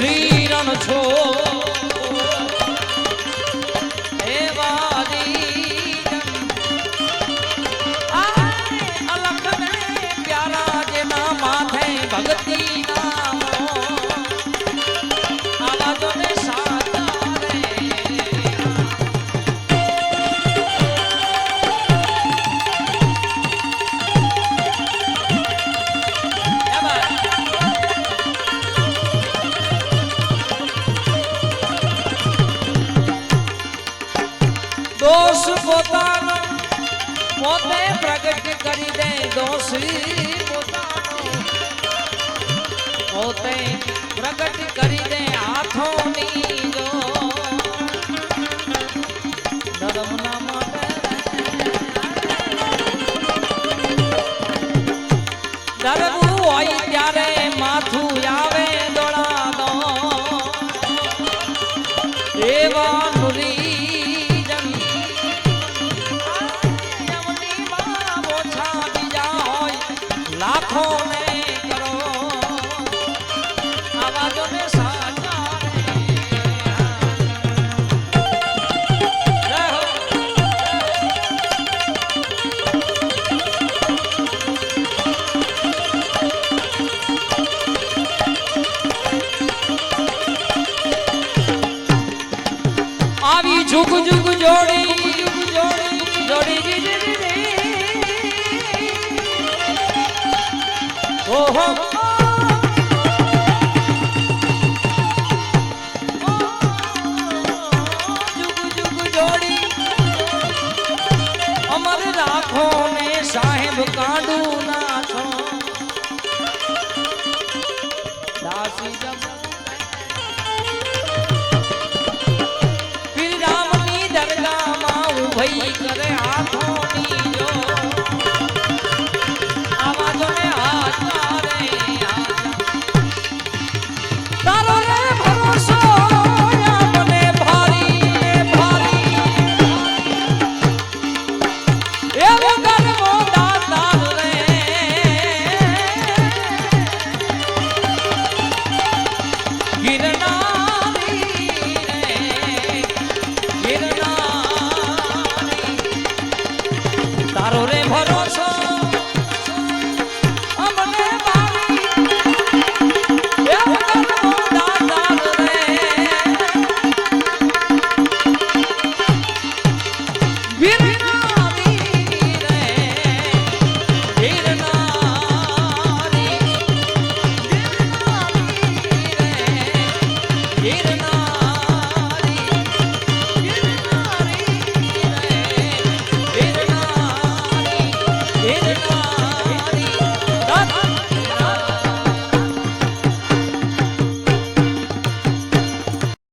শ্রীরণ ছোড় દોષ પોતાનો, પોતે પ્રગટ કરી દે દોષી પોતાનો. પોતે પ્રગટ કરી દે હાથોની જો ધર્મ નામ જુગ જુગ જોડી જોડી ઓહો રાખો ને સાહેબ કાઢું ના છો. દાસી જબ ભાઈ કરે હાથો ભરોસો